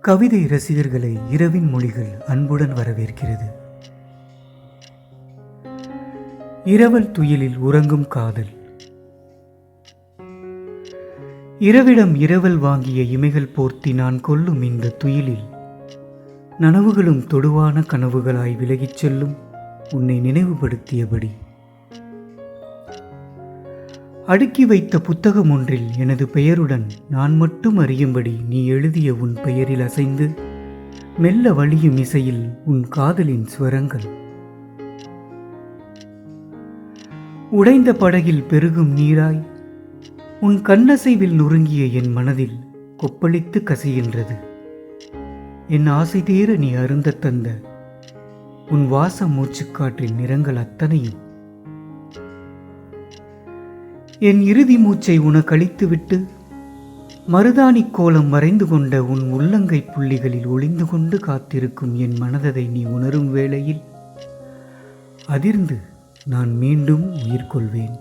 கவிதை ரசிகர்களை இரவின் மொழிகள் அன்புடன் வரவேற்கிறது. இரவல் துயிலில் உறங்கும் காதல். இரவிடம் இரவல் வாங்கிய இமைகள் போர்த்தி நான் கொல்லும் இந்த துயிலில். நனவுகளும் தொடுவான கனவுகளாய் விலகிச் செல்லும் உன்னை நினைவுபடுத்தியபடி. அடுக்கி வைத்த புத்தகம் ஒன்றில் எனது பெயருடன் நான் மட்டும் அறியும்படி நீ எழுதிய உன் பெயரில் அசைந்து மெல்ல வழியும் இசையில் உன் காதலின் ஸ்வரங்கள். உடைந்த படகில் பெருகும் நீராய் உன் கண்ணசைவில் நொறுங்கிய என் மனதில் கொப்பளித்து கசிகின்றது. என் ஆசை தீர நீ அருந்தத் தந்த உன் வாச மூச்சுக்காற்றின் நிறங்கள் அத்தனையும் என் இறுதி மூச்சை உனக்களித்துவிட்டு மருதாணி கோலம் மறைந்து கொண்ட உன் உள்ளங்கை புள்ளிகளில் ஒளிந்து கொண்டு காத்திருக்கும் என் மனததை நீ உணரும் வேளையில் அதிர்ந்து நான் மீண்டும் உயிர்கொள்வேன்